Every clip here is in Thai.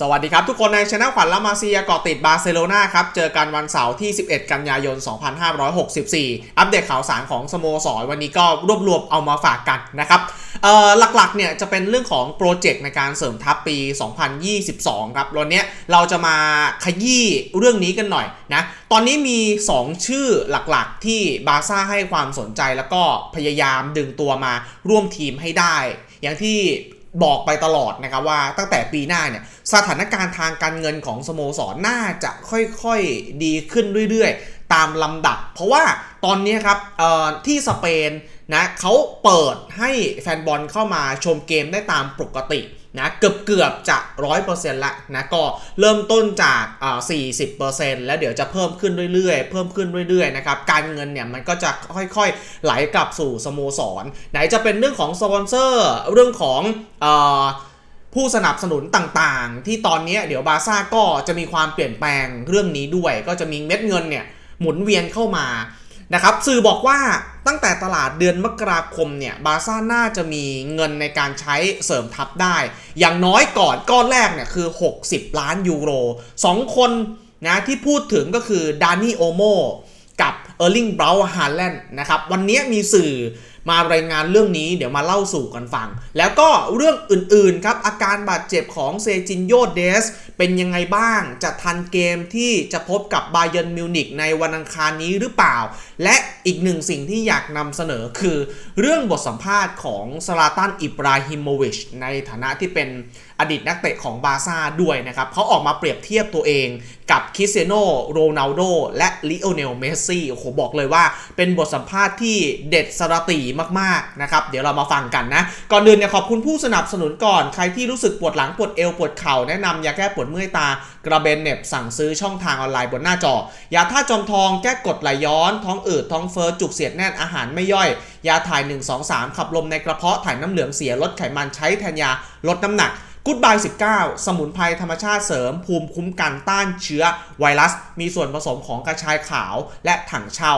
สวัสดีครับ ทุกคนในช anel ขวัญละมาเซียเกาะติดบาร์เซโลนาครับ เจอกันวันเสาร์ที่ 11 กันยายน 2564 อัปเดตข่าวสารของสโมสรวันนี้ก็รวบรวมเอามาฝากกันนะครับเอ่อหลักๆเนี่ยจะเป็นเรื่องของโปรเจกต์ในการเสริมทัพปี 2022 ครับวันนี้เราจะมาขยี้เรื่องนี้กันหน่อยนะตอนนี้มี 2 ชื่อหลักๆ ที่บาร์ซ่าให้ความสนใจแล้วก็พยายามดึงตัวมาร่วมทีมให้ได้ อย่างที่ บอกไปตลอดนะครับว่าตั้งแต่ปีหน้าเนี่ยสถานการณ์ทางการเงินของสโมสรน่าจะค่อยๆดีขึ้นเรื่อยๆ ตามลำดับ เพราะว่าตอนนี้ครับที่สเปนนะเขาเปิดให้แฟนบอลเข้ามาชมเกมได้ตามปกติ นะเกือบเกือบจะ 100%ละนะก็เริ่มต้นจากอ่า40%แล้วเดี๋ยวจะเพิ่มขึ้นเรื่อยๆ เพิ่มขึ้นเรื่อยๆนะครับการเงินเนี่ยมันก็จะค่อยๆไหลกลับสู่สโมสร ไหนจะเป็นเรื่องของสปอนเซอร์เรื่องของอ่อผู้สนับสนุนต่างๆ ที่ตอนนี้เดี๋ยวบาซ่าก็จะมีความเปลี่ยนแปลงเรื่องนี้ด้วย ก็จะมีเม็ดเงินเนี่ยหมุนเวียนเข้ามา นะครับสื่อบอกว่าตั้งแต่ตลาดเดือนมกราคมเนี่ยบาซ่าน่าจะมีเงินในการใช้เสริมทัพได้ อย่างน้อยก่อนก้อนแรกเนี่ยคือ 60 ล้านยูโร 2 คนนะที่พูดถึงก็คือดานี่โอโมกับเออร์ลิงเบราฮาร์แลนด์นะครับวันนี้มีสื่อ มารายงานเรื่องนี้เดี๋ยวมาเล่าสู่กันฟัง แล้วก็เรื่องอื่นๆครับอาการบาดเจ็บของเซจินโยเดส เป็นยังไงบ้างจะทันเกมที่จะพบกับบาเยนมิวนิกในวันอังคารนี้หรือเปล่า และอีกหนึ่งสิ่งที่อยากนำเสนอคือ เรื่องบทสัมภาษณ์ของซาลาตันอิบราฮิโมวิชในฐานะที่เป็น อดีตนักเตะของบาร์ซ่าด้วยนะครับเขาออกมาเปรียบเทียบตัวเองกับคริสเตียโนโรนัลโดและลิโอเนลเมสซี่โอ้โหบอกเลยว่าเป็นบทสัมภาษณ์ที่เด็ดสระตีมากๆนะครับ เดี๋ยวเรามาฟังกันนะ ก่อนอื่นเนี่ยขอบคุณผู้สนับสนุนก่อนใครที่รู้สึกปวดหลังปวดเอวปวดเข่าแนะนำยาแก้ปวดเมื่อยตากระเบนเน็บสั่งซื้อช่องทางออนไลน์บนหน้าจอยาท่าจอมทองแก้กดไหลย้อน ท้องอืดท้องเฟ้อจุกเสียดแน่นอาหารไม่ย่อย ยาถ่าย 1 2 3 ขับลมในกระเพาะถ่ายน้ำเหลืองเสียลดไขมันใช้แทนยาลดน้ำหนัก กูดบาย19 สมุนไพรธรรมชาติเสริม ภูมิคุ้มกันต้านเชื้อไวรัส มีส่วนผสมของกระชายขาวและถังเช่า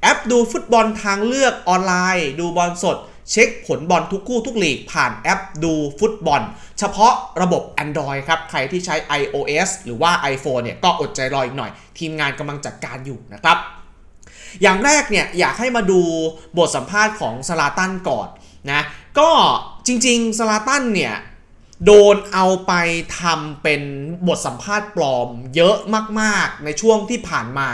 แอปดูฟุตบอลทางเลือกออนไลน์ ดูบอลสด เช็คผลบอลทุกคู่ทุกลีก ผ่านแอปดูฟุตบอล เฉพาะระบบ Android ครับ ใครที่ใช้ iOS หรือว่า iPhone เนี่ยก็อดใจรออีกหน่อย ทีมงานกำลังจัดการอยู่นะครับอย่างแรกเนี่ยอยากให้มาดูบทสัมภาษณ์ของสลาตันก่อนนะก็จริงๆสลาตันเนี่ย โดนเอาไปทำเป็นบทสัมภาษณ์ปลอมเยอะมากๆในช่วงที่ผ่านมา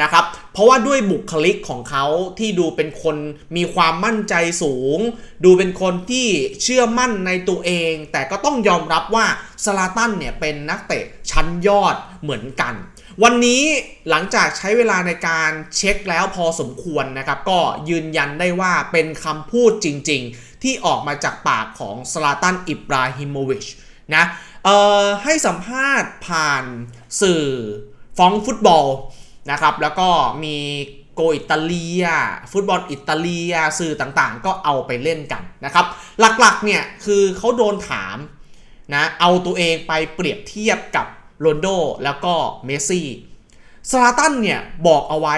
นะครับ เพราะว่าด้วยบุคลิกของเขาที่ดูเป็นคนมีความมั่นใจสูง ดูเป็นคนที่เชื่อมั่นในตัวเอง แต่ก็ต้องยอมรับว่าสลาตันเนี่ยเป็นนักเตะชั้นยอดเหมือนกัน วันนี้หลังจากใช้เวลาในการเช็คแล้วพอสมควรนะครับ ก็ยืนยันได้ว่าเป็นคำพูดจริง ๆ ที่ออกมาจากปากของสลาตันอิบราฮิโมวิชนะเอ่อให้สัมภาษณ์ผ่านสื่อฟ้องฟุตบอลนะครับแล้วก็มีโกอิตาเลีย ฟุตบอลอิตาเลียสื่อต่างๆ ก็เอาไปเล่นกันนะครับ หลักๆเนี่ยคือเขาโดนถามนะเอาตัวเองไปเปรียบเทียบกับโรนโดแล้วก็เมสซี่ซาลาตันเนี่ยบอกเอาไว้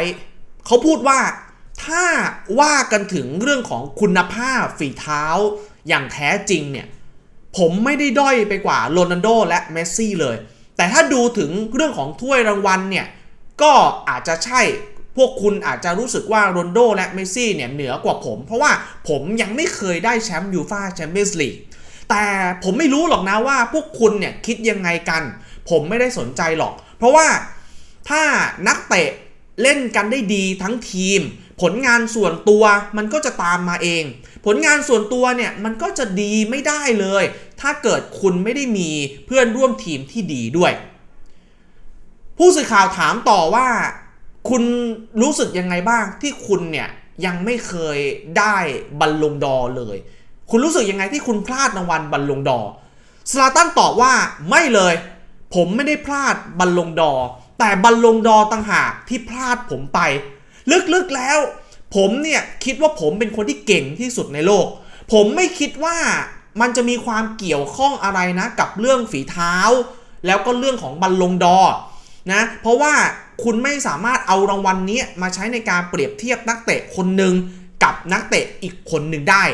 เขาพูดว่า ถ้าว่ากันถึงเรื่องของคุณภาพฝีเท้าอย่างแท้จริงเนี่ย ผมไม่ได้ด้อยไปกว่าโรนัลโดและเมสซี่เลย แต่ถ้าดูถึงเรื่องของถ้วยรางวัลเนี่ย ก็อาจจะใช่พวกคุณอาจจะรู้สึกว่าโรนลโดและเมสซี่เนี่ยเหนือกว่าผม เพราะว่าผมยังไม่เคยได้แชมป์ยูฟาแชมเปี้ยนส์ลีกแต่ผมไม่รู้หรอกนะว่าพวกคุณเนี่ยคิดยังไงกัน ผมไม่ได้สนใจหรอก เพราะว่าถ้านักเตะเล่นกันได้ดีทั้งทีม ผลงานส่วนตัวมันก็จะตามมาเอง ผลงานส่วนตัวเนี่ยมันก็จะดีไม่ได้เลย ถ้าเกิดคุณไม่ได้มีเพื่อนร่วมทีมที่ดีด้วย ผู้สื่อข่าวถามต่อว่า คุณรู้สึกยังไงบ้างที่คุณเนี่ยยังไม่เคยได้บอลลงดอเลย คุณรู้สึกยังไงที่คุณพลาดรางวัลบอลลงดอสลาตันตอบว่าไม่เลย ผมไม่ได้พลาดบัลลงดอแต่บัลลงดอต่างหากที่พลาดผมไป ลึกๆแล้ว ผมเนี่ยคิดว่าผมเป็นคนที่เก่งที่สุดในโลก ผมไม่คิดว่ามันจะมีความเกี่ยวข้องอะไรนะกับเรื่องฝีเท้า แล้วก็เรื่องของบัลลงดอนะเพราะว่าคุณไม่สามารถเอารางวัลนี้มาใช้ในการเปรียบเทียบนักเตะคนหนึ่งกับนักเตะอีกคนหนึ่งได้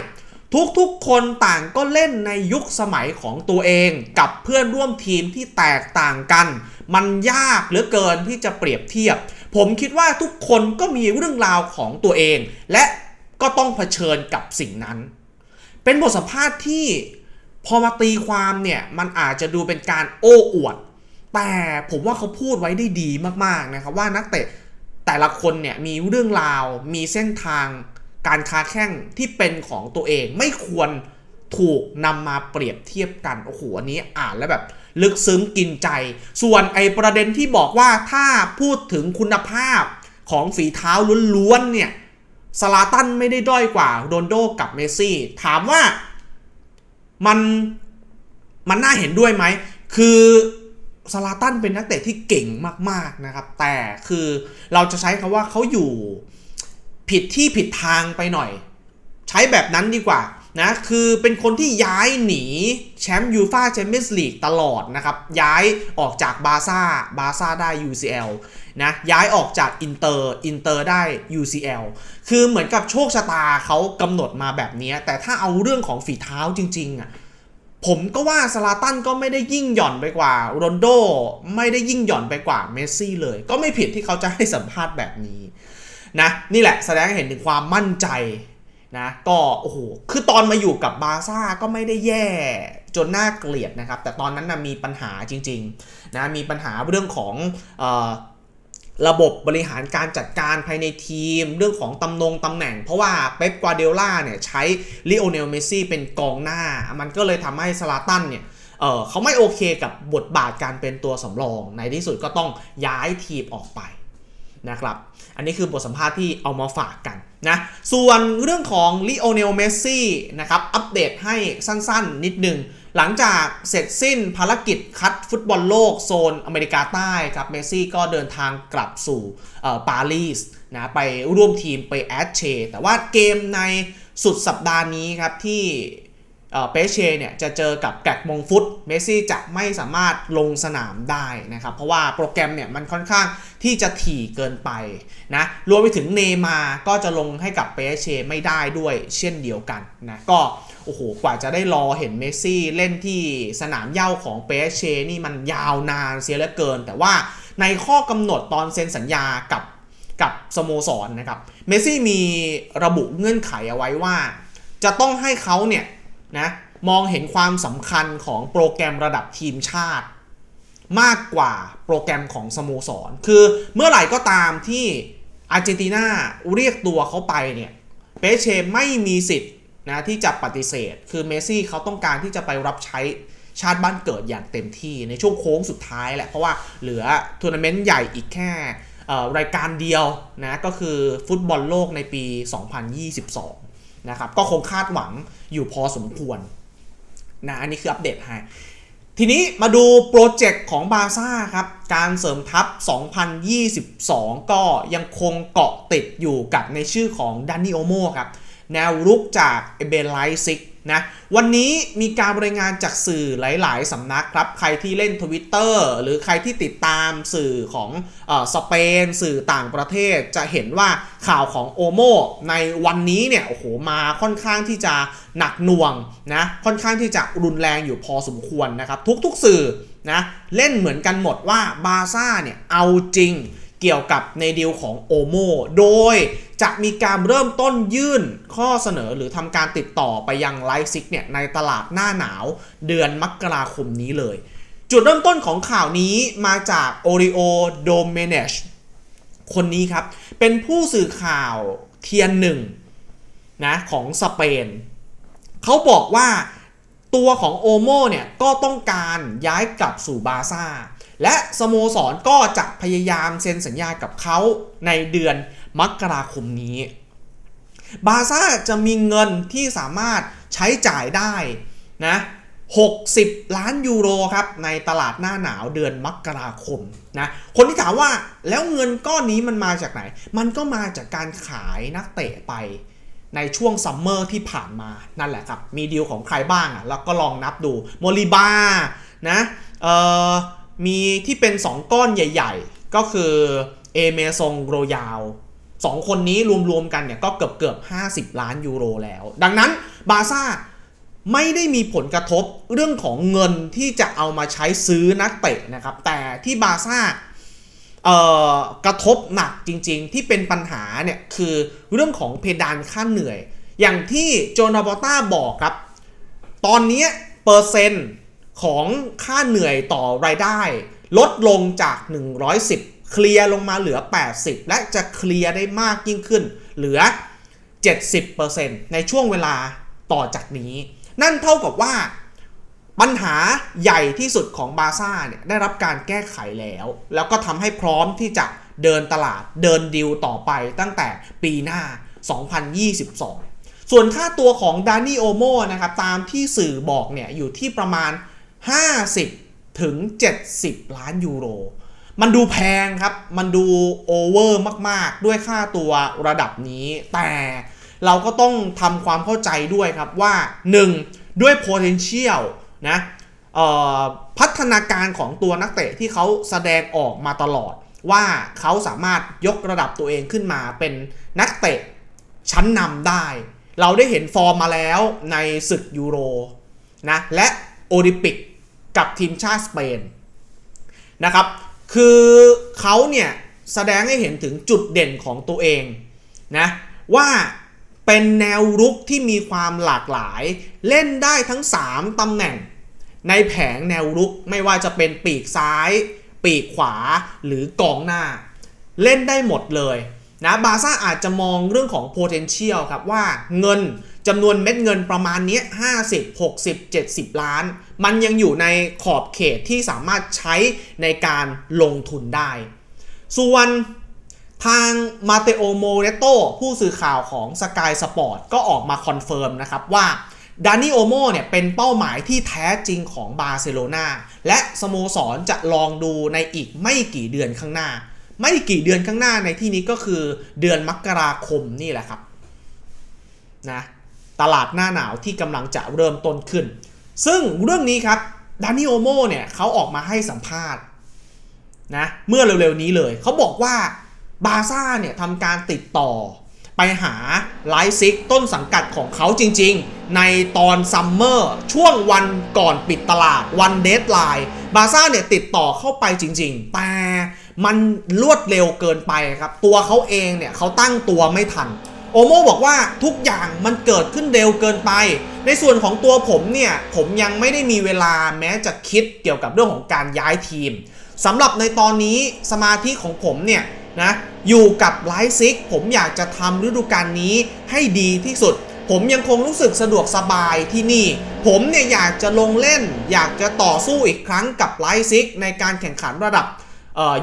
ทุกๆคนต่างก็เล่นในยุคสมัยของตัวเองกับเพื่อนร่วมทีมที่แตกต่างกัน มันยากเหลือเกินที่จะเปรียบเทียบ ผมคิดว่าทุกคนก็มีเรื่องราวของตัวเอง และก็ต้องเผชิญกับสิ่งนั้น เป็นบทสัมภาษณ์ที่พอมาตีความเนี่ยมันอาจจะดูเป็นการโอ้อวด แต่ผมว่าเขาพูดไว้ได้ดีมากๆนะครับว่านักเตะแต่ละคนเนี่ยมีเรื่องราว มีเส้นทาง การค้าแข่งที่เป็นของตัวเองไม่ควรถูกนำมาเปรียบเทียบกันโอ้โหอันนี้อ่านแล้วแบบ ลึกซึ้งกินใจ ส่วนไอประเด็นที่บอกว่าถ้าพูดถึงคุณภาพของฝีเท้าล้วนๆเนี่ยสลาตันไม่ได้ด้อยกว่าโรนโดกับเมสซี่ ถามว่ามันมันน่าเห็นด้วยไหม คือสลาตันเป็นนักเตะที่เก่งมากๆนะครับ แต่คือเราจะใช้คำว่าเขาอยู่ผิดที่ผิดทางไปหน่อย ใช้แบบนั้นดีกว่า นะคือเป็นคนที่ย้ายหนีแชมป์ยูฟาแชมเปี้ยนส์ลีกตลอดนะครับ ย้ายออกจากบาซ่าบาซ่าได้ UCL นะย้ายออกจากอินเตอร์อินเตอร์ได้ UCL คือเหมือนกับโชคชะตาเขากำหนดมาแบบนี้ แต่ถ้าเอาเรื่องของฝีเท้าจริงๆอะผมก็ว่าสลาตันก็ไม่ได้ยิ่งหย่อนไปกว่าโรนโดไม่ได้ยิ่งหย่อนไปกว่าเมสซี่เลย ก็ไม่ผิดที่เขาจะให้สัมภาษณ์แบบนี้นะนี่แหละแสดงให้เห็นถึงความมั่นใจ นะก็โอ้โหคือตอนมาอยู่กับบาซ่าก็ไม่ได้แย่จนน่าเกลียดนะครับ แต่ตอนนั้นนะมีปัญหาจริงๆนะมีปัญหาเรื่องของออระบบบริหารการจัดการภายในทีม เรื่องของตำแหน่งตำแหน่ง เพราะว่าเป๊ปกวาเดล่าเนี่ยใช้ลิโอเนลเมสซี่เป็นกองหน้า มันก็เลยทำให้สลาตันเนี่ยเเขาไม่โอเคกับบทบาทการเป็นตัวสำรอง ในที่สุดก็ต้องย้ายทีมออกไปนะครับ อันนี้คือบทสัมภาษณ์ที่เอามาฝากกัน นะส่วนเรื่องของลิโอเนลเมสซี่นะครับอัปเดตให้สั้นๆ นิดหนึ่ง หลังจากเสร็จสิ้นภารกิจคัดฟุตบอลโลกโซนอเมริกาใต้ครับเมสซี่ก็เดินทางกลับสู่ปารีสนะไปร่วมทีมไปแอดเชแต่ว่าเกมในสุดสัปดาห์นี้ครับที่ เปเช่เนี่ยจะเจอกับแกกมงฟุตเมสซี่จะไม่สามารถลงสนามได้นะครับ เพราะว่าโปรแกรมเนี่ยมันค่อนข้างที่จะถี่เกินไปนะรวมไปถึงเนมาก็จะลงให้กับเปเช่ไม่ได้ด้วยเช่นเดียวกันนะก็โอ้โหกว่าจะได้รอเห็นเมสซี่เล่นที่สนามเย่าของเปเช่นี่มันยาวนานเสียเหลือเกิน แต่ว่าในข้อกำหนดตอนเซ็นสัญญากับกับสโมสรนนะครับเมสซี่มีระบุเงื่อนไขเอาไว้ว่า จะต้องให้เขาเนี่ย นะมองเห็นความสำคัญของโปรแกรมระดับทีมชาติ มากกว่าโปรแกรมของสโมสร คือเมื่อไหร่ก็ตามที่อาร์เจนตินาเรียกตัวเขาไปเนี่ยเปเชไม่มีสิทธิ์นะที่จะปฏิเสธ คือเมสซี่เขาต้องการที่จะไปรับใช้ชาติบ้านเกิดอย่างเต็มที่ในช่วงโค้งสุดท้ายแหละ เพราะว่าเหลือทัวร์นาเมนต์ใหญ่อีกแค่รายการเดียวนะก็คือฟุตบอลโลกในปี 2022 นะครับ ก็คงคาดหวังอยู่พอสมควรนะอันนี้คืออัปเดตให้ ทีนี้มาดูโปรเจกต์ของบาซ่าครับ การเสริมทัพ 2022 ก็ยังคงเกาะติดอยู่กับในชื่อของดันนี่โอโมครับ แนวรุกจากเอเบนไลซิก นะวันนี้มีการรายงานจากสื่อหลาย ๆ สำนักครับ ใครที่เล่น Twitter หรือใครที่ติดตามสื่อของอสเปน สื่อต่างประเทศจะเห็นว่าข่าวของโอโมในวันนี้เนี่ยโอ้โหมาค่อนข้างที่จะหนักหน่วงนะค่อนข้างที่จะรุนแรงอยู่พอสมควรนะครับ ทุก ๆ สื่อนะเล่นเหมือนกันหมดว่าบาซ่าเนี่ยเอาจริง เกี่ยวกับในดีลของโอโมโดยจะมีการเริ่มต้นยื่นข้อเสนอหรือทำการติดต่อไปยังไลซิกเนี่ยในตลาดหน้าหนาวเดือนมกราคมนี้เลย จุดเริ่มต้นของข่าวนี้มาจากโอริโอโดเมเนชคนนี้ครับ เป็นผู้สื่อข่าวเทียนหนึ่งนะของสเปน เขาบอกว่าตัวของโอโมเนี่ยก็ต้องการย้ายกลับสู่บาซ่า และสโมสรก็จะพยายามเซ็นสัญญากับเขาในเดือนมกราคมนี้ บาซ่าจะมีเงินที่สามารถใช้จ่ายได้นะ60 ล้านยูโรครับในตลาดหน้าหนาวเดือนมกราคมนะคนที่ถามว่าแล้วเงินก้อนนี้มันมาจากไหน มันก็มาจากการขายนักเตะไปในช่วงซัมเมอร์ที่ผ่านมานั่นแหละครับ มีดีลของใครบ้างอะแล้วก็ลองนับดูโมลิบานะเอ่อ มีที่เป็น 2 ก้อนใหญ่ ๆ ก็คือเอเมซองโรยาวสองคนนี้รวมๆกันเนี่ยก็เกือบเกือบ 50 ล้านยูโรแล้ว ดังนั้นบาซ่าไม่ได้มีผลกระทบเรื่องของเงินที่จะเอามาใช้ซื้อนักเตะนะครับ แต่ที่บาซ่ากระทบหนักจริงๆ ที่เป็นปัญหาเนี่ยคือเรื่องของเพดานค่าเหนื่อย อย่างที่โจนาบอต้าบอกครับ ตอนนี้เปอร์เซ็นต์ ของค่าเหนื่อยต่อรายได้ ลดลงจาก 110 เคลียร์ลงมาเหลือ 80 และจะเคลียร์ได้มากยิ่งขึ้น เหลือ 70%ในช่วงเวลาต่อจากนี้ นั่นเท่ากับว่าปัญหาใหญ่ที่สุดของบาซ่าเนี่ยได้รับการแก้ไขแล้ว แล้วก็ทำให้พร้อมที่จะเดินตลาดเดินดิวต่อไปตั้งแต่ปีหน้า 2022 ส่วนค่าตัวของดานี่โอโมนะครับตามที่สื่อบอกเนี่ยอยู่ที่ประมาณ 50 ถึง 70 ล้านยูโร มันดูแพงครับ มันดูโอเวอร์มาก ๆ ด้วยค่าตัวระดับนี้ แต่เราก็ต้องทำความเข้าใจด้วยครับว่า 1. ด้วย potential นะพัฒนาการของตัวนักเตะที่เขาแสดงออกมาตลอด ว่าเขาสามารถยกระดับตัวเองขึ้นมาเป็นนักเตะชั้นนำได้ เราได้เห็นฟอร์มมาแล้วในศึกยูโรนะและโอลิมปิก กับทีมชาติสเปนนะครับ คือเขาเนี่ยแสดงให้เห็นถึงจุดเด่นของตัวเองนะว่าเป็นแนวรุกที่มีความหลากหลาย เล่นได้ทั้ง 3ตำแหน่ง ในแผงแนวรุกไม่ว่าจะเป็นปีกซ้าย ปีกขวาหรือกองหน้า เล่นได้หมดเลยนะบาซ่าอาจจะมองเรื่องของ potential ครับว่าเงิน จำนวนเม็ดเงินประมาณนี้50 60 70 ล้าน มันยังอยู่ในขอบเขตที่สามารถใช้ในการลงทุนได้ ส่วนทางมาเตโอโมเรโตผู้สื่อข่าวของ Sky Sport ก็ออกมาคอนเฟิร์มนะครับว่าดานิโอโมเนี่ยเป็นเป้าหมายที่แท้จริงของบาร์เซโลนาและสโมสรจะลองดูในอีกไม่กี่เดือนข้างหน้า ไม่กี่เดือนข้างหน้าในที่นี้ก็คือเดือนมกราคมนี่แหละครับนะ ตลาดหน้าหนาวที่กำลังจะเริ่มต้นขึ้น ซึ่งเรื่องนี้ครับดานิโอโมเนี่ยเขาออกมาให้สัมภาษณ์นะเมื่อเร็วๆนี้เลย เขาบอกว่าบาซ่าเนี่ยทำการติดต่อไปหาไลซิกต้นสังกัดของเขาจริงๆ ในตอนซัมเมอร์ช่วงวันก่อนปิดตลาดวันเดทไลน์บาซ่าเนี่ยติดต่อเข้าไปจริงๆ แต่มันรวดเร็วเกินไปครับ ตัวเขาเองเนี่ยเขาตั้งตัวไม่ทัน โอโมบอกว่าทุกอย่างมันเกิดขึ้นเร็วเกินไป ในส่วนของตัวผมเนี่ย ผมยังไม่ได้มีเวลาแม้จะคิดเกี่ยวกับเรื่องของการย้ายทีมสำหรับในตอนนี้สมาธิของผมเนี่ยนะอยู่กับไลฟ์ซิกผมอยากจะทำฤดูกาลนี้ให้ดีที่สุด ผมยังคงรู้สึกสะดวกสบายที่นี่ ผมเนี่ยอยากจะลงเล่น อยากจะต่อสู้อีกครั้งกับไลฟ์ซิกในการแข่งขันระดับ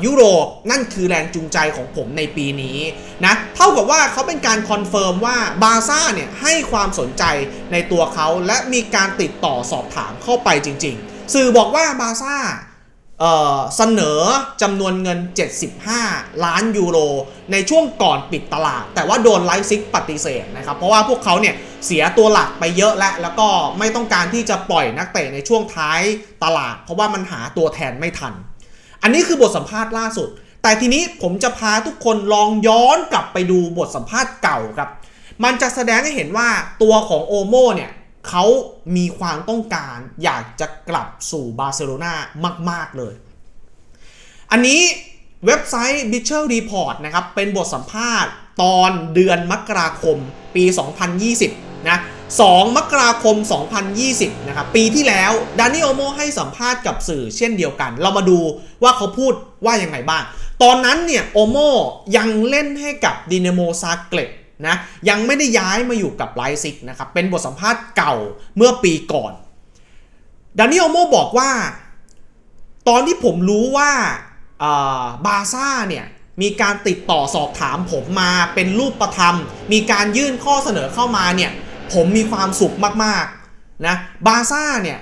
ยุโรปนั่นคือแรงจูงใจของผมในปีนี้นะเท่ากับว่าเขาเป็นการคอนเฟิร์มว่าบาซ่าเนี่ยให้ความสนใจในตัวเขาและมีการติดต่อสอบถามเข้าไปจริง ๆ สื่อบอกว่าบาซ่าเสนอจำนวนเงิน 75 ล้านยูโร ในช่วงก่อนปิดตลาด แต่ว่าโดนไลฟ์ซิกปฏิเสธนะครับ เพราะว่าพวกเขาเนี่ยเสียตัวหลักไปเยอะแล้วแล้วก็ไม่ต้องการที่จะปล่อยนักเตะในช่วงท้ายตลาด เพราะว่ามันหาตัวแทนไม่ทัน อันนี้คือบทสัมภาษณ์ล่าสุด แต่ทีนี้ผมจะพาทุกคนลองย้อนกลับไปดูบทสัมภาษณ์เก่าครับ มันจะแสดงให้เห็นว่าตัวของโอโมเนี่ยเขามีความต้องการอยากจะกลับสู่บาร์เซโลนามาก ๆ เลย อันนี้เว็บไซต์ b i t c h e r Report นะครับ เป็นบทสัมภาษณ์ตอนเดือนมกราคมปี 2020 นะ 2 มกราคม 2020 นะครับ ปีที่แล้วดานิโอโมให้สัมภาษณ์กับสื่อเช่นเดียวกัน เรามาดูว่าเขาพูดว่ายังไงบ้าง ตอนนั้นเนี่ยโอโมยังเล่นให้กับดินาโมซาเกรบนะยังไม่ได้ย้ายมาอยู่กับไลซิกนะครับ เป็นบทสัมภาษณ์เก่าเมื่อปีก่อนดานิโอโมบอกว่า ตอนที่ผมรู้ว่าบาซ่าเนี่ยมีการติดต่อสอบถามผมมาเป็นรูปประธรรม มีการยื่นข้อเสนอเข้ามาเนี่ย ผมมีความสุขมากๆนะบาซ่าเนี่ย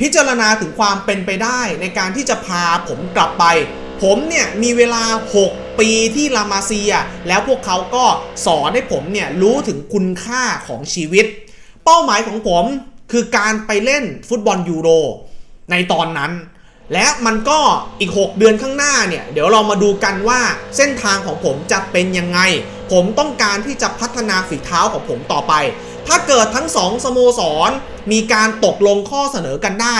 พิจารณาถึงความเป็นไปได้ในการที่จะพาผมกลับไป ผมเนี่ยมีเวลา 6 ปีที่ลามาเซีย แล้วพวกเขาก็สอนให้ผมเนี่ยรู้ถึงคุณค่าของชีวิต เป้าหมายของผมคือการไปเล่นฟุตบอลยูโรในตอนนั้น และมันก็อีก 6 เดือนข้างหน้าเนี่ย เดี๋ยวเรามาดูกันว่าเส้นทางของผมจะเป็นยังไง ผมต้องการที่จะพัฒนาฝีเท้าของผมต่อไป ถ้าเกิดทั้งสองสโมสร มีการตกลงข้อเสนอกันได้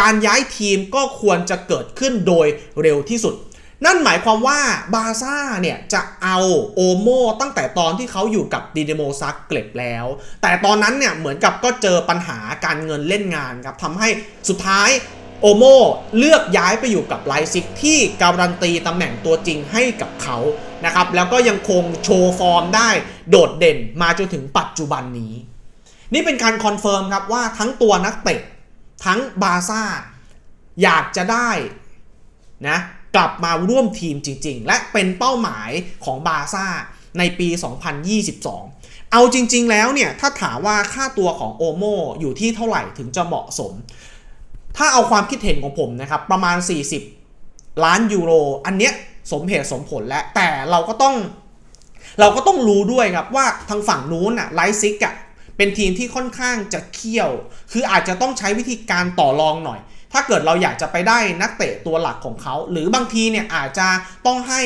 การย้ายทีมก็ควรจะเกิดขึ้นโดยเร็วที่สุด นั่นหมายความว่าบาซ่าเนี่ยจะเอาโอโมตั้งแต่ตอนที่เขาอยู่กับดีเดโมซักเกล็บแล้ว แต่ตอนนั้นเนี่ยเหมือนกับก็เจอปัญหาการเงินเล่นงานครับทำให้สุดท้ายโอโมเลือกย้ายไปอยู่กับไลซิกที่การันตีตำแหน่งตัวจริงให้กับเขา นะครับแล้วก็ยังคงโชว์ฟอร์มได้โดดเด่นมาจนถึงปัจจุบันนี้ นี่เป็นการคอนเฟิร์มครับว่าทั้งตัวนักเตะทั้งบาซ่าอยากจะได้นะกลับมาร่วมทีมจริง ๆ และเป็นเป้าหมายของบาซ่าในปี 2022 เอาจริง ๆ แล้วเนี่ยถ้าถามว่าค่าตัวของโอโมอยู่ที่เท่าไหร่ถึงจะเหมาะสม ถ้าเอาความคิดเห็นของผมนะครับประมาณ 40 ล้านยูโร อันเนี้ย สมเหตุสมผลแล้วแต่เราก็ต้อง เราก็ต้องรู้ด้วยครับว่าทางฝั่งนู้นอะไลซิกอะเป็นทีมที่ค่อนข้างจะเคี่ยว คืออาจจะต้องใช้วิธีการต่อรองหน่อย ถ้าเกิดเราอยากจะไปได้นักเตะตัวหลักของเขา หรือบางทีเนี่ยอาจจะต้องให้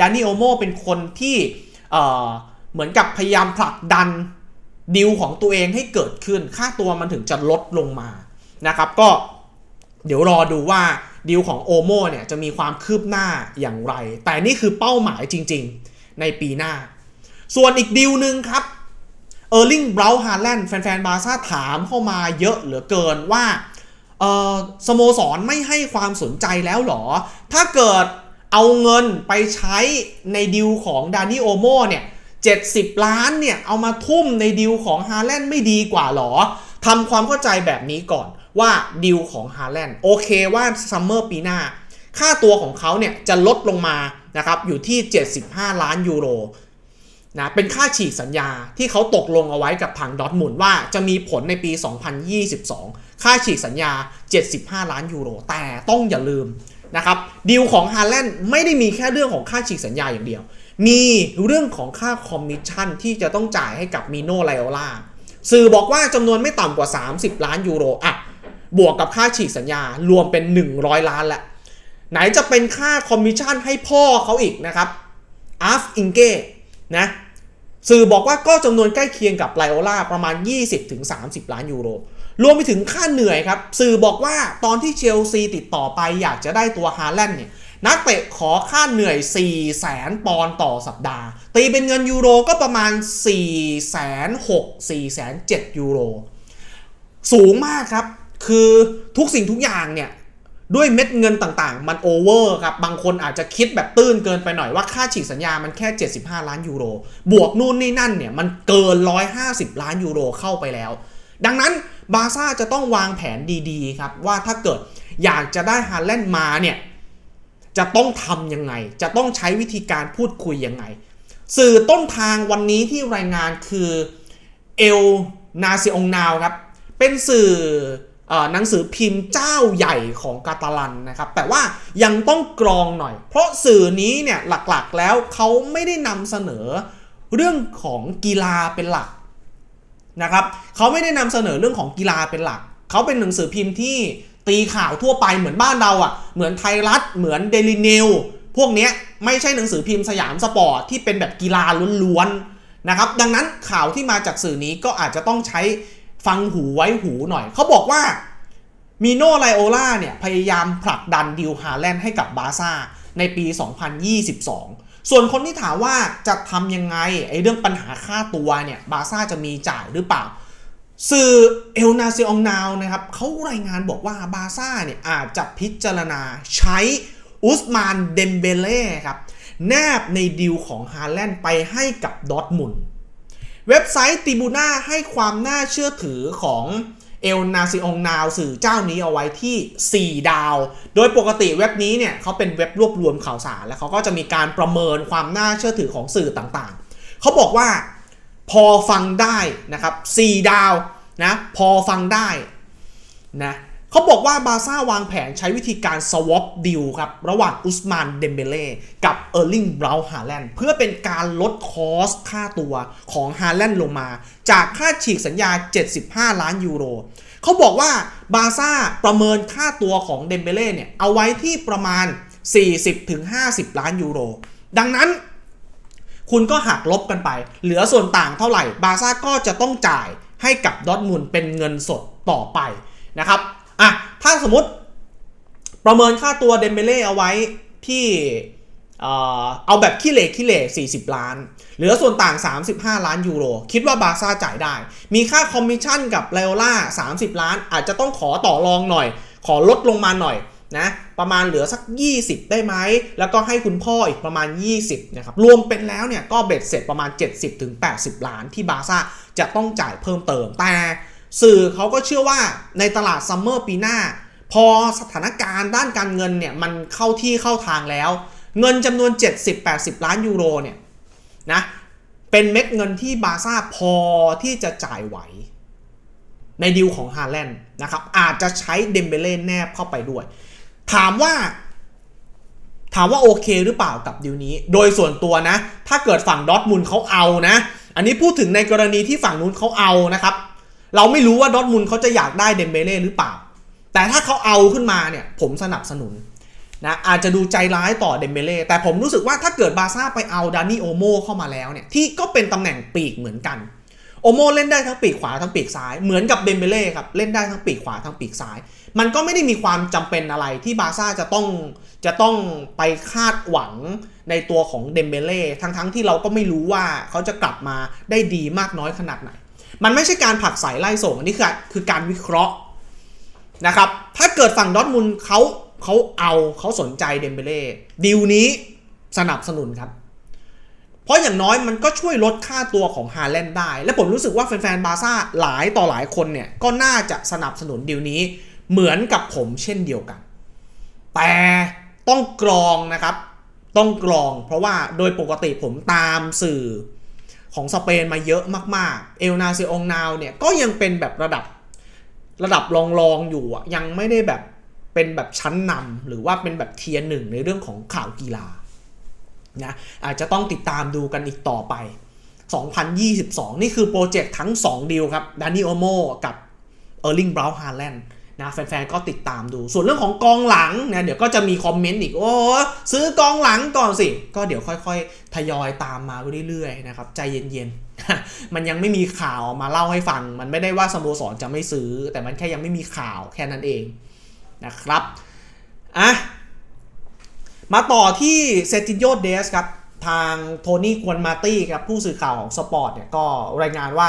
ดานิโอโมเป็นคนที่เอ่อเหมือนกับพยายามผลักดันดิวของตัวเองให้เกิดขึ้น ค่าตัวมันถึงจะลดลงมานะครับ ก็เดี๋ยวรอดูว่า ดีลของโอโมเนี่ยจะมีความคืบหน้าอย่างไร แต่นี่คือเป้าหมายจริงๆ ในปีหน้า ส่วนอีกดีลหนึ่งครับเออร์ลิงเบราฮาแลนด์แฟนๆบาร์ซ่าถามเข้ามาเยอะเหลือเกินว่าเออสโมสรไม่ให้ความสนใจแล้วหรอ ถ้าเกิดเอาเงินไปใช้ในดีลของดานิโอโมเนี่ย70 ล้านเนี่ย เอามาทุ่มในดีลของฮาแลนด์ไม่ดีกว่าหรอทำความเข้าใจแบบนี้ก่อน ว่าดีลของฮาแลนด์โอเคว่าซัมเมอร์ปีหน้า ค่าตัวของเขาเนี่ยจะลดลงมานะครับอยู่ที่ 75 ล้านยูโรนะเป็นค่าฉีกสัญญาที่เขาตกลงเอาไว้กับทางดอทมุนว่าจะมีผลในปี 2022 ค่าฉีกสัญญา 75 ล้านยูโร แต่ต้องอย่าลืมนะครับดีลของฮาแลนด์ไม่ได้มีแค่เรื่องของค่าฉีกสัญญาอย่างเดียว มีเรื่องของค่าคอมมิชชั่นที่จะต้องจ่ายให้กับมิโนไลโอลาสื่อบอกว่าจำนวนไม่ต่ำกว่า 30 ล้านยูโรอะ บวกกับค่าฉีกสัญญารวมเป็น 100 ล้านแล้วไหนจะเป็นค่าคอมมิชชั่นให้พ่อเขาอีกนะครับอาร์ฟอิงเก้นะสื่อบอกว่าก็จำนวนใกล้เคียงกับไลโอล่าประมาณ 20-30 ล้านยูโร รวมไปถึงค่าเหนื่อยครับ สื่อบอกว่าตอนที่เชลซีติดต่อไปอยากจะได้ตัวฮาแลนด์เนี่ยนักเตะขอค่าเหนื่อย 4 0 0แสนปอนด์ต่อสัปดาห์ ตีเป็นเงินยูโรก็ประมาณ 4 6 0 0 4 7 0ยูโร สูงมากครับ คือทุกสิ่งทุกอย่างเนี่ยด้วยเม็ดเงินต่างๆ มันโอเวอร์ครับ บางคนอาจจะคิดแบบตื้นเกินไปหน่อยว่าค่าฉีกสัญญามันแค่ 75 ล้านยูโร บวกนู่นนี่นั่นเนี่ย มันเกิน 150 ล้านยูโรเข้าไปแล้ว ดังนั้นบาซ่าจะต้องวางแผนดีๆ ครับ ว่าถ้าเกิดอยากจะได้ฮาแลนด์มาเนี่ย จะต้องทำยังไง จะต้องใช้วิธีการพูดคุยยังไง สื่อต้นทางวันนี้ที่รายงานคือเอลนาซิองนาวครับเป็นสื่อ หนังสือพิมพ์เจ้าใหญ่ของกาตาลันนะครับ แต่ว่ายังต้องกรองหน่อย เพราะสื่อนี้เนี่ยหลักๆแล้วเขาไม่ได้นำเสนอเรื่องของกีฬาเป็นหลักนะครับเขาไม่ได้นำเสนอเรื่องของกีฬาเป็นหลักเขาเป็นหนังสือพิมพ์ที่ตีข่าวทั่วไปเหมือนบ้านเราอะ่ะ เหมือนไทยรัฐ เหมือนเดลิเนิวพวกเนี้ยไม่ใช่หนังสือพิมพ์สยามสปอร์ตที่เป็นแบบกีฬาล้วนๆนะครับ ดังนั้นข่าวที่มาจากสื่อนี้ก็อาจจะต้องใช้ ฟังหูไว้หูหน่อย เขาบอกว่ามีโนไลโอล่าเนี่ย พยายามผลักดันดิวฮาแลนด์ให้กับบาซ่าในปี 2022 ส่วนคนที่ถามว่าจะทำยังไง ไอ้เรื่องปัญหาค่าตัวเนี่ย บาซ่าจะมีจ่ายหรือเปล่า สื่อเอลนาซิองนาวนะครับเขารายงานบอกว่าบาซ่าเนี่ย อาจจะพิจารณาใช้อุสมานเดมเบเล่ครับ แนบในดีลของฮาแลนด์ไปให้กับดอทมุนด เว็บไซต์ติบูน่าให้ความน่าเชื่อถือของเอลนาซิองนาวสื่อเจ้านี้เอาไว้ที่ 4 ดาว โดยปกติเว็บนี้เนี่ยเขาเป็นเว็บรวบรวมข่าวสาร แล้วเขาก็จะมีการประเมินความน่าเชื่อถือของสื่อต่างๆ เขาบอกว่าพอฟังได้นะครับ 4 ดาวนะพอฟังได้นะ เขาบอกว่าบาซ่าวางแผนใช้วิธีการ swap deal ครับ ระหว่างอุสมานเดมเบเล่กับเออร์ลิงบราวน์ฮาแลนด์เพื่อเป็นการลดคอสค่าตัวของฮาแลนด์ลงมา จากค่าฉีกสัญญา 75 ล้านยูโรเขาบอกว่าบาซ่าประเมินค่าตัวของเดมเบเล่เนี่ยเอาไว้ที่ประมาณ 40-50 ล้านยูโร ดังนั้นคุณก็หักลบกันไป เหลือส่วนต่างเท่าไหร่ บาซ่าก็จะต้องจ่ายให้กับดอทมุนเป็นเงินสดต่อไปนะครับ อะถ้าสมมติประเมินค่าตัวเดมเบเล่เอาไว้ที่เอาแบบขี้เหร่ขี้เหร่40 ล้าน เหลือส่วนต่าง 35 ล้านยูโร คิดว่าบาร์ซ่าจ่ายได้ มีค่าคอมมิชชั่นกับเลโอล่า 30 ล้าน อาจจะต้องขอต่อรองหน่อย ขอลดลงมาหน่อยนะประมาณเหลือสัก 20 ได้ไหม แล้วก็ให้คุณพ่ออีกประมาณ 20นะครับรวมเป็นแล้วเนี่ยก็เบ็ดเสร็จประมาณ 70-80 ล้านที่บาร์ซ่าจะต้องจ่ายเพิ่มเติมแต่ สื่อเขาก็เชื่อว่าในตลาดซัมเมอร์ปีหน้า พอสถานการณ์ด้านการเงินเนี่ยมันเข้าที่เข้าทางแล้ว เงินจำนวน 70-80 ล้านยูโรเนี่ยนะเป็นเม็ดเงินที่บาซ่าพอที่จะจ่ายไหว ในดีลของฮาแลนด์นะครับอาจจะใช้เดมเบเล่แนบเข้าไปด้วย ถามว่า ถามว่าโอเคหรือเปล่ากับดีลนี้ โดยส่วนตัวนะ ถ้าเกิดฝั่งดอทมุนเขาเอานะ อันนี้พูดถึงในกรณีที่ฝั่งนู้นเขาเอานะครับ เราไม่รู้ว่าดอทมุนเขาจะอยากได้เดมเบเล่หรือเปล่า แต่ถ้าเขาเอาขึ้นมาเนี่ย ผมสนับสนุนนะอาจจะดูใจร้ายต่อเดมเบเล่แต่ผมรู้สึกว่าถ้าเกิดบาซ่าไปเอาดานี่โอโมเข้ามาแล้วเนี่ยที่ก็เป็นตำแหน่งปีกเหมือนกันโอโมเล่นได้ทั้งปีกขวาทั้งปีกซ้ายเหมือนกับเดมเบเล่ครับเล่นได้ทั้งปีกขวาทั้งปีกซ้าย มันก็ไม่ได้มีความจำเป็นอะไรที่บาซ่าจะต้องจะต้องไปคาดหวังในตัวของเดมเบเล่ทั้งทั้งๆที่เราก็ไม่รู้ว่าเขาจะกลับมาได้ดีมากน้อยขนาดไหน มันไม่ใช่การผลักใส่ไล่ส่งอันนี้คือคือการวิเคราะห์นะครับถ้าเกิดฝั่งดอทมุนเขาเขาเอาเขาสนใจเดมเบเล่ดีลนี้สนับสนุนครับ เพราะอย่างน้อยมันก็ช่วยลดค่าตัวของฮาแลนด์ได้ และผมรู้สึกว่าแฟนๆบาร์ซ่าหลายต่อหลายคนเนี่ยก็น่าจะสนับสนุนดีลนี้เหมือนกับผมเช่นเดียวกัน แต่ต้องกรองนะครับ ต้องกรอง เพราะว่าโดยปกติผมตามสื่อ ของสเปนมาเยอะมากๆ เอลนาเซองนาวเนี่ยก็ยังเป็นแบบระดับระดับรองๆอยู่อะยังไม่ได้แบบเป็นแบบชั้นนำหรือว่าเป็นแบบเทียร์หนึ่งในเรื่องของข่าวกีฬานะอาจจะต้องติดตามดูกันอีกต่อไป 2022 นี่คือโปรเจกต์ทั้ง 2 ดีลครับดานิโอโมกับเออร์ลิงบราวน์ฮาร์แลนด์ นะแฟนๆ ก็ติดตามดู ส่วนเรื่องของกองหลังเนี่ยเดี๋ยวก็จะมีคอมเมนต์อีก โอ้ซื้อกองหลังก่อนสิ ก็เดี๋ยวค่อยๆ ทยอยตามมาเรื่อยๆ นะครับ ใจเย็นๆ มันยังไม่มีข่าวมาเล่าให้ฟัง มันไม่ได้ว่าสโมสรจะไม่ซื้อ แต่มันแค่ยังไม่มีข่าวแค่นั้นเองนะครับ อะ มาต่อที่เซติโยเดสครับ ทางโทนี่ควนมาตี้ครับผู้สื่อข่าวของสปอร์ตเนี่ยก็รายงานว่า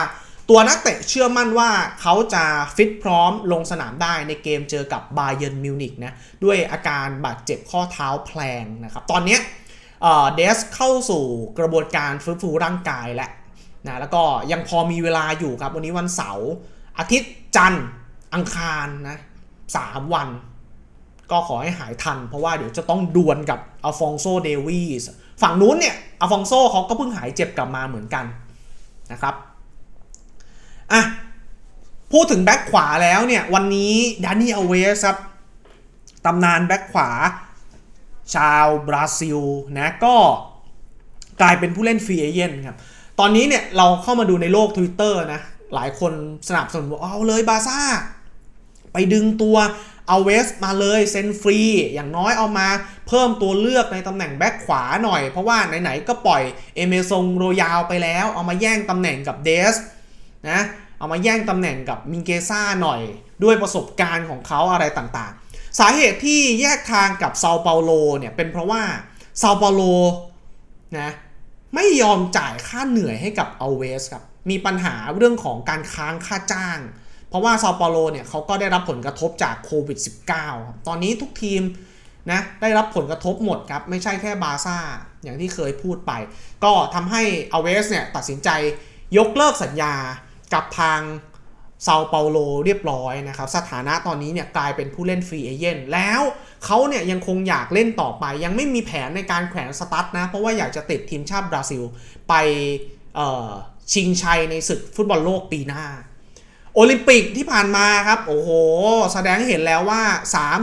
ตัวนักเตะเชื่อมั่นว่าเขาจะฟิตพร้อมลงสนามได้ในเกมเจอกับบาเย r n นมิวนิกนะด้วยอาการบาดเจ็บข้อเท้าแพลงนะครับ ตอนนี้เดสเข้าสู่กระบวนการฟื้นฟูร่างกายแล้วนะแล้วก็ยังพอมีเวลาอยู่ครับ วันนี้วันเสาร์อาทิตย์จันทร์อังคารนะสามวัน ก็ขอให้หายทัน เพราะว่าเดี๋ยวจะต้องดวลกับอัลฟองโซเดวีสฝั่งนู้นเนี่ยอัลฟองโซเขาก็เพิ่งหายเจ็บกลับมาเหมือนกันนะครับ พูดถึงแบ็คขวาแล้วเนี่ย วันนี้ดานี่อเวสครับตำนานแบ็คขวา ชาวบราซิลนะก็กลายเป็นผู้เล่นฟรีเอเจนต์ครับ ตอนนี้เนี่ยเราเข้ามาดูในโลก Twitter นะ หลายคนสนับสนุนว่าเอาเลยบาซ่า ไปดึงตัวเอาเวสมาเลยเซ็นฟรี อย่างน้อยเอามาเพิ่มตัวเลือกในตำแหน่งแบ็คขวาหน่อย เพราะว่าไหนๆก็ปล่อยเอเมซงโรยาวไปแล้ว เอามาแย่งตำแหน่งกับเดสนะ เอามาแย่งตำแหน่งกับมิงเกซ่าหน่อย ด้วยประสบการณ์ของเขาอะไรต่างๆ สาเหตุที่แยกทางกับเซาเปาโลเนี่ยเป็นเพราะว่าเซาเปาโลนะไม่ยอมจ่ายค่าเหนื่อยให้กับเอาเวสครับมีปัญหาเรื่องของการค้างค่าจ้าง เพราะว่าเซาเปาโลเนี่ยเขาก็ได้รับผลกระทบจากโควิด -19 ครับตอนนี้ทุกทีมนะได้รับผลกระทบหมดครับ ไม่ใช่แค่บาซ่า อย่างที่เคยพูดไป ก็ทำให้อเวสเนี่ยตัดสินใจยกเลิกสัญญา กับทางเซาเปาโลเรียบร้อยนะครับ สถานะตอนนี้เนี่ยกลายเป็นผู้เล่นฟรีเอเจนแล้วเขาเนี่ยยังคงอยากเล่นต่อไป ยังไม่มีแผนในการแขวนสตั๊ดนะ เพราะว่าอยากจะติดทีมชาติบราซิล ไปชิงชัยในศึกฟุตบอลโลกปีหน้า โอลิมปิกที่ผ่านมาครับ โอ้โห แสดงเห็นแล้วว่า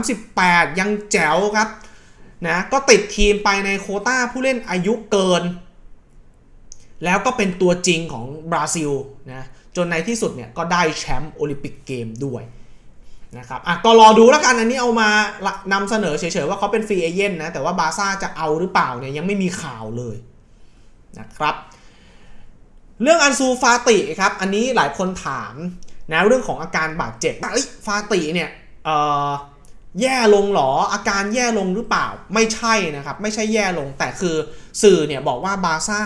38 ยังแจ๋วครับนะก็ติดทีมไปในโคต้าผู้เล่นอายุเกิน แล้วก็เป็นตัวจริงของบราซิลนะ จนในที่สุดเนี่ยก็ได้แชมป์โอลิมปิกเกมด้วยนะครับอะก็รอดูแล้วกันอันนี้เอามาละนำเสนอเฉยๆว่าเขาเป็นฟรีเอเย่นนะแต่ว่าบาซ่าจะเอาหรือเปล่าเนี่ยยังไม่มีข่าวเลยนะครับเรื่องอันซูฟาติครับอันนี้หลายคนถามนะเรื่องของอาการบาดเจ็บเอ้ยฟาติเนี่ยเอ่อแย่ลงหรออาการแย่ลงหรือเปล่าไม่ใช่นะครับไม่ใช่แย่ลงแต่คือสื่อเนี่ยบอกว่าบาซ่า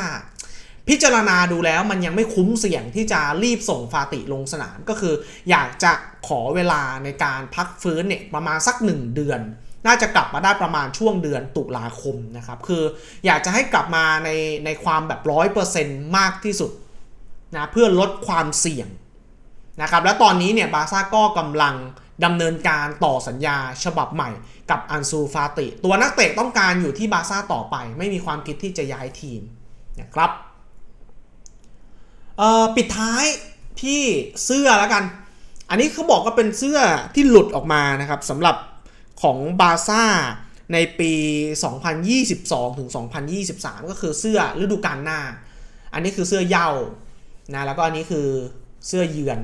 พิจารณาดูแล้วมันยังไม่คุ้มเสี่ยงที่จะรีบส่งฟาติลงสนามก็คือ อยากจะขอเวลาในการพักฟื้นเนี่ยประมาณสัก 1 เดือน น่าจะกลับมาได้ประมาณช่วงเดือนตุลาคมนะครับ คืออยากจะให้กลับมาในในความแบบร้อยเปอร์เซ็นต์มากที่สุดนะเพื่อลดความเสี่ยงนะครับและตอนนี้เนี่ยบาซ่าก็กำลังดำเนินการต่อสัญญาฉบับใหม่กับอันซูฟาติ ตัวนักเตะต้องการอยู่ที่บาซ่าต่อไป ไม่มีความคิดที่จะย้ายทีมนะครับ เอ่อปิดท้ายที่เสื้อแล้วกัน อันนี้เขาบอกว่าเป็นเสื้อที่หลุดออกมานะครับสำหรับของบาซ่าในปี 2022 ถึง 2023 ก็คือเสื้อฤดูกาลหน้า อันนี้คือเสื้อเย่านะแล้วก็อันนี้คือเสื้อเยือน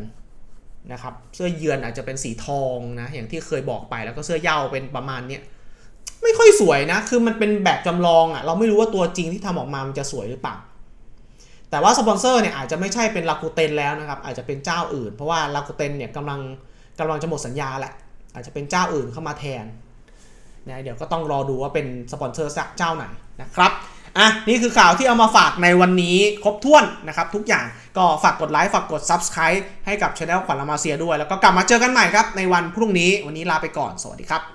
นะครับเสื้อเยือนอาจจะเป็นสีทองนะอย่างที่เคยบอกไปแล้วก็เสื้อเย่าเป็นประมาณเนี้ยไม่ค่อยสวยนะ คือมันเป็นแบบจำลองอะ่ะเราไม่รู้ว่าตัวจริงที่ทำออกมามันจะสวยหรือเปล่า แต่ว่าสปอนเซอร์เนี่ยอาจจะไม่ใช่เป็นลาคูเตนแล้วนะครับ อาจจะเป็นเจ้าอื่น เพราะว่าลาคูเตนเนี่ยกำลังกำลังจะหมดสัญญาแหละ อาจจะเป็นเจ้าอื่นเข้ามาแทนนะเดี๋ยวก็ต้องรอดูว่าเป็นสปอนเซอร์สักเจ้าไหนนะครับอะนี่คือข่าวที่เอามาฝากในวันนี้ครบถ้วนนะครับทุกอย่างก็ฝากกดไลค์ฝากกด Subscribe ให้กับช anel ขวัญละมาเซียด้วย แล้วก็กลับมาเจอกันใหม่ครับในวันพรุ่งนี้วันนี้ลาไปก่อนสวัสดีครับ